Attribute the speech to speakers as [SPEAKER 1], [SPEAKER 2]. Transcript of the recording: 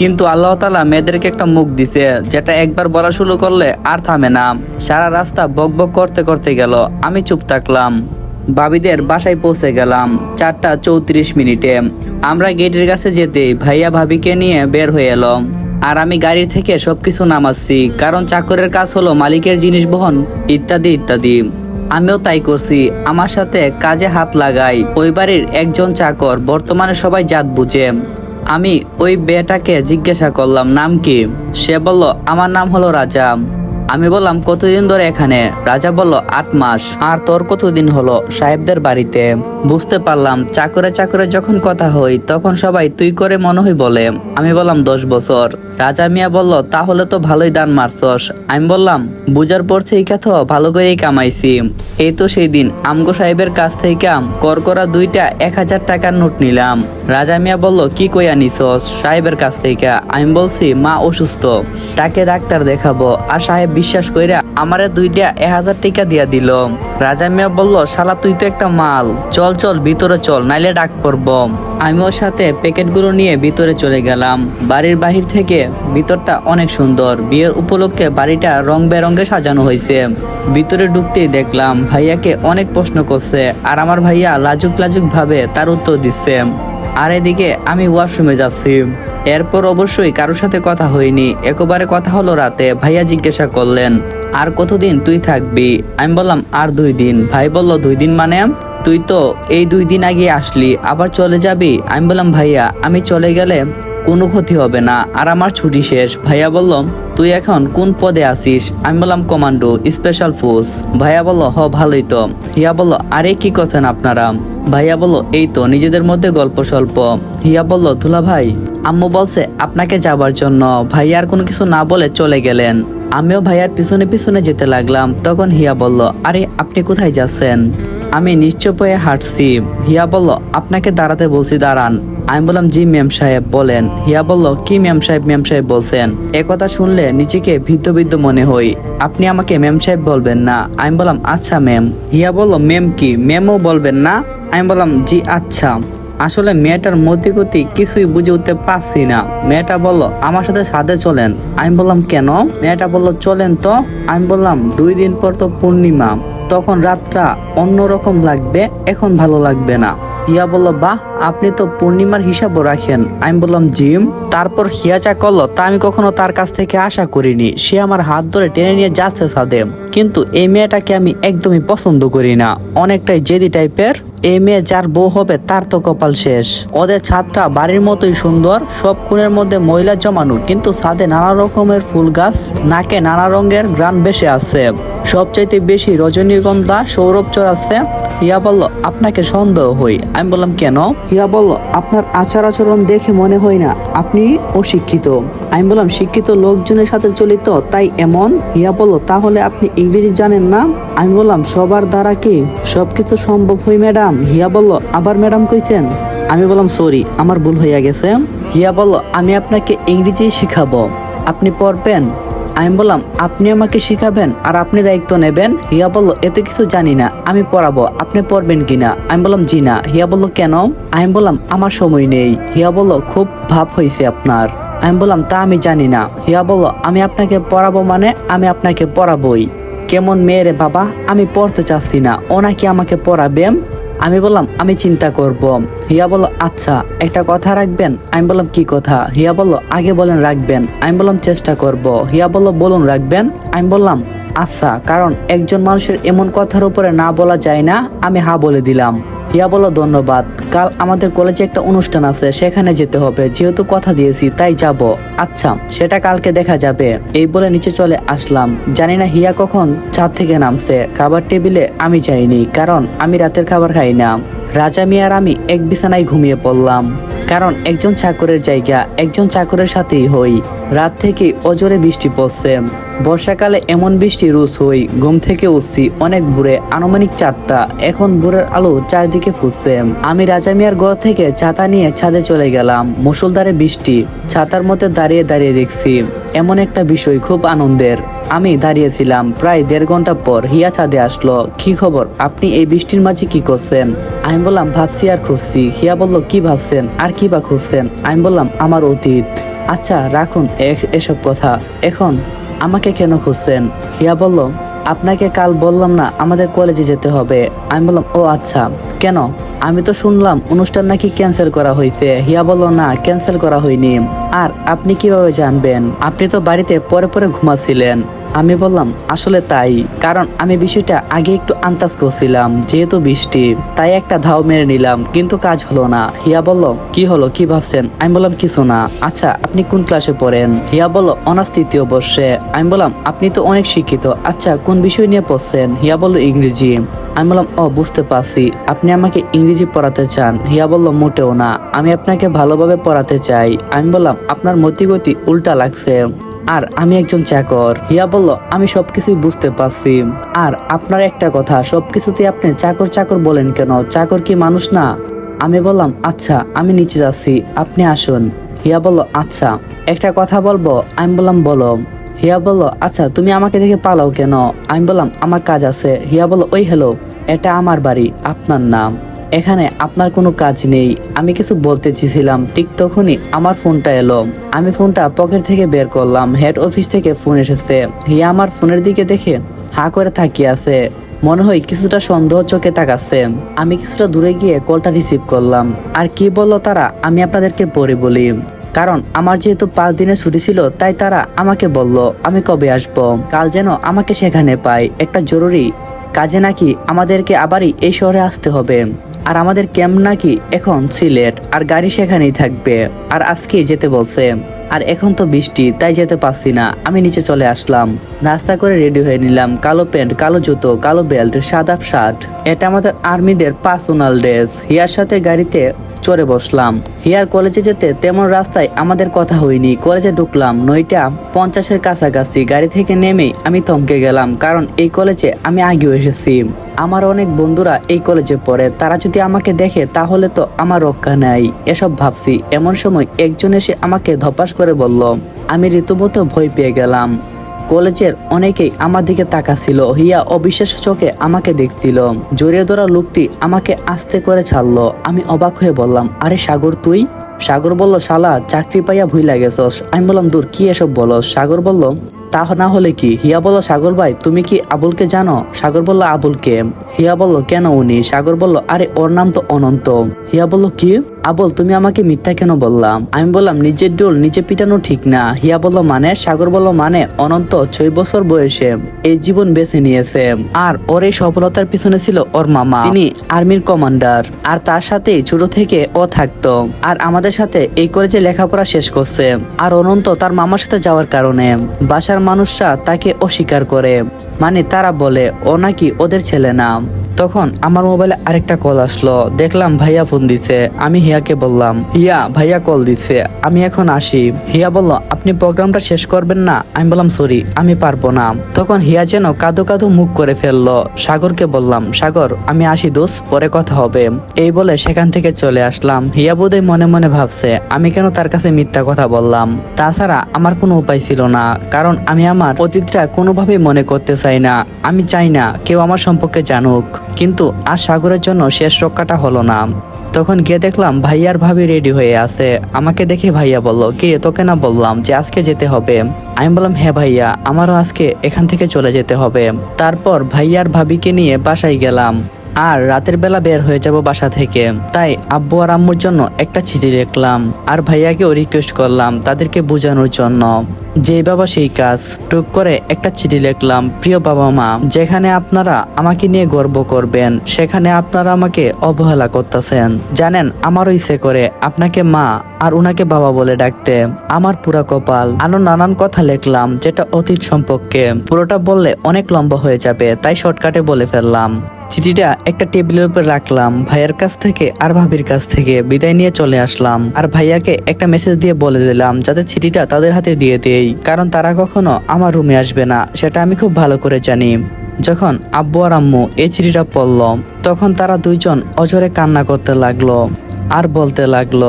[SPEAKER 1] কিন্তু আল্লাহ তালা মেয়েদেরকে একটা মুখ দিছে, যেটা একবার বলা শুরু করলে আর থামে না। সারা রাস্তা বক বক করতে করতে গেল, আমি চুপ থাকলাম। বাবিদের বাসায় পৌঁছে গেলাম, চারটা চৌত্রিশ মিনিটে। আমরা গেটের কাছে যেতেই ভাইয়া ভাবিকে নিয়ে বের হয়ে এলো। আর আমি গাড়ি থেকে সবকিছু নামাচ্ছি, কারণ চাকরের কাজ হলো মালিকের জিনিস বহন ইত্যাদি ইত্যাদি। আমিও তাই করছি, আমার সাথে কাজে হাত লাগাই। ওই বাড়ির একজন চাকর বর্তমানে সবাই জাত বুঝে। আমি ওই বেটাকে জিজ্ঞাসা করলাম নাম কি? সে বলল আমার নাম হলো রাজা আমি বললাম, কতদিন ধরে এখানে? রাজা বলল, আট মাস। আর তোর কতদিন হলো? সাহেবদের বাড়িতে। বুঝতে পারলাম। চাকরে চাকরে যখন কথা হই, তখন সবাই তুই করে মনে হয় বলে। আমি বললাম, দশ বছর। রাজা মিয়া বলল, তাহলে তো ভালোই দান মারছস। আমি বললাম, বুঝার পর থেকে তো ভালো করেই কামাইছি। এই তো সেই দিন, আমগো সাহেবের কাছ থেকে কর করা দুইটা এক হাজার টাকার নোট নিলাম। রাজা মিয়া বলল, কি কইয়া নিছস সাহেবের কাছ থেকে আমি বলছি, মা অসুস্থ। তাকে ডাক্তার দেখাবো। আর সাহেব বিশ্বাস কইরা আমারে দুইটা এক হাজার টাকা দিয়া দিল। রাজা মিয়া বলল, শালা, তুই তো একটা মাল। চল চল, ভিতরে চল, নাইলে ডাক পড়ব। আমি ওর সাথে প্যাকেটগুলো নিয়ে ভিতরে চলে গেলাম। বাড়ির বাহির থেকে ভিতরটা অনেক সুন্দর। বিয়ের উপলক্ষে বাড়িটা রং বেরঙ্গে সাজানো হয়েছে। ভিতরে ঢুকতেই দেখলাম ভাইয়াকে অনেক প্রশ্ন করছে, আর আমার ভাইয়া লাজুক লাজুক ভাবে তার উত্তর দিচ্ছে। আর এদিকে আমি ওয়াশরুমে যাচ্ছি। এরপর অবশ্যই কারোর সাথে কথা হয়নি। একবারে কথা হলো রাতে, ভাইয়া জিজ্ঞাসা করলেন, আর কতদিন তুই থাকবি? আমি বললাম, আর দুই দিন। ভাই বলল, দুই দিন মানে? তুই তো এই দুই দিন আগে আসলি, আবার চলে যাবি? আমি বললাম, ভাইয়া, আমি চলে গেলে কোনো ক্ষতি হবে না, আর আমার ছুটি শেষ। ভাইয়া বলল, তুই এখন কোন পদে আছিস? আমি বললাম, কমান্ডো, স্পেশাল ফোর্স। ভাইয়া বলল, হ, ভালোই তো। হিয়া বলল, আরে কি করছেন আপনারা? ভাইয়া বলল, এই তো, নিজেদের মধ্যে গল্প স্বল্প। হিয়া বলল ধুলা ভাই আম্মু বলছে, আপনাকে যাবার জন্য। ভাইয়া আর কোনো কিছু না বলে চলে গেলেন। আমিও ভাইয়ার পিছনে পিছনে যেতে লাগলাম। তখন হিয়া বলল, আরে, আপনি কোথায় যাচ্ছেন? আমি নিশ্চয় হয়ে হাঁটছি। হিয়া বলল, আপনাকে দাঁড়াতে বলছি, দাঁড়ান। আমি বললাম, জি ম্যাম সাহেব, বলেন। হিয়া বলল, কি ম্যাম সাহেব ম্যাম সাহেব বলছেন? একথা শুনলে নিজেকে ভিদ্ধ ভিদ্ধ মনে হই। আপনি আমাকে ম্যাম সাহেব বলবেন না? আমি বললাম আচ্ছা ম্যাম। হিয়া বলল, ম্যাম কি? ম্যামও বলবেন না? আমি বললাম, জি আচ্ছা। আসলে মেয়েটার মধ্যে গতি কিছুই বুঝে উঠতে পারছি না। মেয়েটা বলল, আমার সাথে সাথে চলেন। আমি বললাম, কেন? মেয়েটা বলল, চলেন তো। আমি বললাম, দুই দিন পর তো পূর্ণিমা। তখন রাতটা অন্যরকম লাগবে, এখন ভালো লাগবে না। হিয়া বলল, বাহ, আপনি তো পূর্ণিমার হিসাবও রাখেন। আমি বললাম, জিম, তারপর হিয়া চা করল তা আমি কখনো তার কাছ থেকে আশা করিনি। সে আমার হাত ধরে টেনে নিয়ে যাচ্ছে সাদে কিন্তু এই মেয়েটাকে আমি একদমই পছন্দ করি না। অনেকটাই জেদি টাইপের। এই মেয়ে যার বউ হবে তার তো কপাল শেষ। ওদের ছাদটা বাড়ির মতোই সুন্দর, সব কোণের মধ্যে ময়লা জমানো। কিন্তু ছাদে নানা রকমের ফুল গাছ, নাকে নানা রঙের গ্রান বেশি আছে সবচাইতে বেশি রজনীগন্ধা সৌরভ চড়াচ্ছে। হিয়া বলল, আপনাকে সন্দেহ হই। আমি বললাম, কেন? হিয়া বলল, আপনার আচার আচরণ দেখে মনে হয় না, আপনি অশিক্ষিত। আমি বললাম, শিক্ষিত লোকজনের সাথে চলিত তাই এমন? হিয়া বলল, তাহলে আপনি ইংরেজি জানেন না? আমি বললাম, সবার দ্বারা কি সবকিছু সম্ভব হয়, ম্যাডাম? হিয়া বলল, আবার ম্যাডাম কইছেন? আমি বললাম, সরি, আমার ভুল হইয়া গেছে। হিয়া বলল, আমি আপনাকে ইংরেজি শিখাবো। আপনি পড়বেন? আমি বললাম, আপনি আমাকে শিখাবেন আর আপনি দায়িত্ব নেবেন? হিয়া বলল, এত কিছু জানি না, আমি পড়াবো, আপনি পড়বেন কিনা? আমি বললাম, জি না। হিয়া বলল, কেন? আমি বললাম, আমার সময় নেই। হিয়া বলল, খুব ভাব হয়েছে আপনার। আমি বললাম, তা আমি জানি না। হিয়া বলল, আমি আপনাকে পড়াবো মানে আমি আপনাকে পড়াবই। কেমন মেয়েরে বাবা, আমি পড়তে চাচ্ছি না। ও নাকি আমাকে পড়াবেন? আমি বললাম, আমি চিন্তা করব। হিয়া বলল আচ্ছা একটা কথা রাখবেন? আমি বললাম, কি কথা? হিয়া বলল, আগে বলেন রাখবেন। আমি বললাম, চেষ্টা করব। হিয়া বলল, বলুন, রাখবেন? আমি বললাম আচ্ছা কারণ একজন মানুষের এমন কথার উপরে না বলা যায় না, আমি হা বলে দিলাম। হিয়া বলো ধন্যবাদ। কাল আমাদের কলেজে একটা অনুষ্ঠান আছে, সেখানে যেতে হবে। যেহেতু কথা দিয়েছি, তাই যাব। আচ্ছা সেটা কালকে দেখা যাবে। এই বলে নিচে চলে আসলাম। জানি না হিয়া কখন ছাদ থেকে নামছে। খাবার টেবিলে আমি যাইনি, কারণ আমি রাতের খাবার খাই না। রাজা মিয়ার আমি এক বিছানায় ঘুমিয়ে পড়লাম। কারণ একজন চাকরের জায়গা, একজন চাকরের সাথেই হই। রাত থেকে অজরে বৃষ্টি পড়ছে। বর্ষাকালে এমন বৃষ্টি রুস হই, ঘুম থেকে উঠছি, অনেক ভোরে আনুমানিক চারটা। এখন ভোরের আলো চারদিকে ফুসছে আমি রাজা মিয়ার ঘর থেকে ছাতা নিয়ে ছাদে চলে গেলাম মুসলধারে বৃষ্টি। ছাতার মধ্যে দাঁড়িয়ে দাঁড়িয়ে দেখছি। এমন একটা বিষয় খুব আনন্দের। আমি দাঁড়িয়েছিলাম, প্রায় দেড় ঘণ্টা পর হিয়া ছাদে আসলো। কি খবর? আপনি এই বৃষ্টির মাঝে কি করছেন? আমি বললাম, ভাবছি আর খুঁজছি। হিয়া বলল, কি ভাবছেন? আর কি বা খুঁজছেন? আমি বললাম, আমার অতীত। আচ্ছা রাখুন এসব কথা। এখন আমাকে কেন খুঁজছেন? হিয়া বলল, আপনাকে কাল বললাম না, আমাদের কলেজে যেতে হবে। আমি বললাম, ও আচ্ছা। কেন? আমি তো শুনলাম অনুষ্ঠান নাকি ক্যান্সেল করা হয়েছে হিয়া বলো না, ক্যান্সেল করা হয়নি। আর আপনি কীভাবে জানবেন? আপনি তো বাড়িতে পরে পরে ঘুমাচ্ছিলেন। আমি বললাম, আসলে তাই। কারণ আমি বিষয়টা আগে একটু আন্দাজ করছিলাম, যেহেতু বৃষ্টি, তাই একটা ধাও মেরে নিলাম, কিন্তু কাজ হলো না। হিয়া বলল, কি হলো, কি ভাবছেন? আমি বললাম, কিছু না। আচ্ছা আপনি কোন ক্লাসে পড়েন? হিয়া বলল, অনার্স তৃতীয় বর্ষে। আমি বললাম, আপনি তো অনেক শিক্ষিত। আচ্ছা কোন বিষয় নিয়ে পড়ছেন? হিয়া বলল, ইংরেজি। আমি বললাম, ও, বুঝতে পারছি। আপনি আমাকে ইংরেজি পড়াতে চান? হিয়া বলল, মোটেও না। আমি আপনাকে ভালোভাবে পড়াতে চাই। আমি বললাম, আপনার মতিগতি উল্টা লাগছে। আর আমি একজন চাকর। হিয়া বলল, আমি সবকিছুই বুঝতে পারছি। আর আপনার একটা কথা সবকিছুতে আপনি চাকর চাকর বলেন কেন? চাকর কি মানুষ না? আমি বললাম আচ্ছা আমি নিচে যাচ্ছি, আপনি আসুন। হিয়া বলল আচ্ছা একটা কথা বলব? আমি বললাম, বলো। হিয়া বলল আচ্ছা তুমি আমাকে দেখে পালাও কেন? আমি বললাম, আমার কাজ আছে। হিয়া বলল, ওই হ্যালো, এটা আমার বাড়ি, আপনার নাম। এখানে আপনার কোনো কাজ নেই। আমি কিছু বলতে চেয়েছিলাম। ঠিক তখনই আমার ফোনটা এলো। আমি ফোনটা পকেট থেকে বের করলাম। হেড অফিস থেকে ফোন এসেছে। হিয়া আমার ফোনের দিকে দেখে হা করে তাকিয়ে আছে। মনে হয় কিছুটা সন্দেহ চোখে তাকাচ্ছে। আমি কিছুটা দূরে গিয়ে কলটা রিসিভ করলাম। আর কি বলল তারা, আমি আপনাদেরকে পরে বলি। কারণ আমার যেহেতু পাঁচ দিনের ছুটি ছিল, তাই তারা আমাকে বলল, আমি কবে আসব? কাল যেন আমাকে সেখানে পাই একটা জরুরি কাজে নাকি আমাদেরকে আবারই এই শহরে আসতে হবে। আর আমাদের ক্যাম্প নাকি এখন সিলেট, আর গাড়ি সেখানেই থাকবে। আর আজকেই যেতে বলছে, আর এখন তো বৃষ্টি, তাই যেতে পারছি না, আমি নিচে চলে আসলাম। নাস্তা করে রেডি হয়ে নিলাম, কালো প্যান্ট, কালো জুতো, কালো বেল্ট, সাদা শার্ট। এটা আমাদের আর্মিদের পার্সোনাল ড্রেস। হিয়ার সাথে গাড়িতে চড়ে বসলাম। হিয়ার কলেজে যেতে তেমন রাস্তায় আমাদের কথা হয়নি। কলেজে ঢুকলাম, নয়টা পঞ্চাশের কাছাকাছি। গাড়ি থেকে নেমে আমি থমকে গেলাম, কারণ এই কলেজে আমি আগেও এসেছি। আমার অনেক বন্ধুরা এই কলেজে পড়ে। তারা যদি আমাকে দেখে, তাহলে তো আমার রক্ষা নাই। এসব ভাবছি। এমন সময় একজন এসে আমাকে ধপাস করে বলল, আমি রীতিমতো ভয় পেয়ে গেলাম। কলেজের অনেকেই আমার দিকে তাকাচ্ছিল। হিয়া অবিশ্বাস চোখে আমাকে দেখছিল। জড়িয়ে ধরা লোকটি আমাকে আস্তে করে ছাড়লো। আমি অবাক হয়ে বললাম, আরে সাগর, তুই? সাগর বলল, শালা, চাকরি পাইয়া ভুইলা গেছস। আমি বললাম, দূর, কি এসব বলো সাগর বলল তা না হলে কি? হিয়া বলল, সাগর ভাই, তুমি কি আবুলকে জানো? সাগর বলল, আবুলকে। হিয়া বলল, কেন উনি? সাগর বলল, আরে, ওর নাম তো অনন্ত। হিয়া বলল, কি? আবুল, তুমি আমাকে মিথ্যা কেন বললাম আমি বললাম, নিজের ডোল নিচে পিটানো ঠিক না। হিয়া বলল মানে? সাগর বলল মানে অনন্ত ছয় বছর বয়সে এই জীবন বেছে নিয়েছে আর ওর এই সফলতার পিছনে ছিল ওর মামা। তিনি আর্মির কমান্ডার আর তার সাথে ছোট থেকে ও থাকতো আর আমাদের সাথে এই কলেজে লেখাপড়া শেষ করছে। আর অনন্ত তার মামার সাথে যাওয়ার কারণে বাসার মানুষরা তাকে অস্বীকার করে। মানে তারা বলে, ও নাকি ওদের ছেলে না? তখন আমার মোবাইলে আরেকটা কল আসলো। দেখলাম ভাইয়া ফোন দিছে। আমি হিয়াকে বললাম, হিয়া, ভাইয়া কল দিছে। আমি এখন আসি। হিয়া বলল, আপনি প্রোগ্রামটা শেষ করবেন না? আমি বললাম, সরি, আমি পারব না। তখন হিয়া যেন কাদো কাদো মুখ করে ফেলল। সাগরকে বললাম, সাগর, আমি আসি দোষ পরে কথা হবে। এই বলে সেখান থেকে চলে আসলাম। হিয়া বোধহয় মনে মনে ভাবছে, আমি কেন তার কাছে মিথ্যা কথা বললাম? তাছাড়া আমার কোনো উপায় ছিল না, কারণ আমি আমার অতীতটা কোনোভাবেই মনে করতে চাই না। আমি চাই না কেউ আমার সম্পর্কে জানুক। কিন্তু আজ সাগরের জন্য শেষ রক্ষাটা হলো না। তখন গিয়ে দেখলাম ভাইয়ার ভাবি রেডি হয়ে আছে। আমাকে দেখে ভাইয়া বলল, কি? তোকে না বললাম যে আজকে যেতে হবে। আমি বললাম হ্যাঁ ভাইয়া, আমারও আজকে এখান থেকে চলে যেতে হবে। তারপর ভাইয়ার ভাবিকে নিয়ে বাসায় গেলাম। আর রাতের বেলা বের হয়ে যাব বাসা থেকে। তাই আব্বু আর আম্মুর জন্য একটা চিঠি লিখলাম। আর ভাইয়াকেও রিকোয়েস্ট করলাম তাদেরকে বোঝানোর জন্য। যে বাবা সেই কাজ। টুক করে একটা চিঠি লিখলাম, প্রিয় বাবা মা, যেখানে আপনারা আমাকে নিয়ে গর্ব করবেন, সেখানে আপনারা আমাকে অবহেলা করতেছেন। জানেন আমারও ইচ্ছে করে আপনাকে মা আর উনাকে বাবা বলে ডাকতে। আমার পুরা কপাল। আরও নানান কথা লিখলাম, যেটা অতীত সম্পর্কে। পুরোটা বললে অনেক লম্বা হয়ে যাবে, তাই শর্টকাটে বলে ফেললাম। চিঠিটা একটা টেবিলের উপর রাখলাম, ভাইয়ের কাছ থেকে আর ভাবির কাছ থেকে বিদায় নিয়ে চলে আসলাম। আর ভাইয়াকে একটা মেসেজ দিয়ে বলে দিলাম, যাতে চিঠিটা তাদের হাতে দিয়ে দেই, কারণ তারা কখনো আমার রুমে আসবে না, সেটা আমি খুব ভালো করে জানি। যখন আব্বু আর আম্মু এই চিঠিটা পড়ল, তখন তারা দুইজন অজরে কান্না করতে লাগল আর বলতে লাগল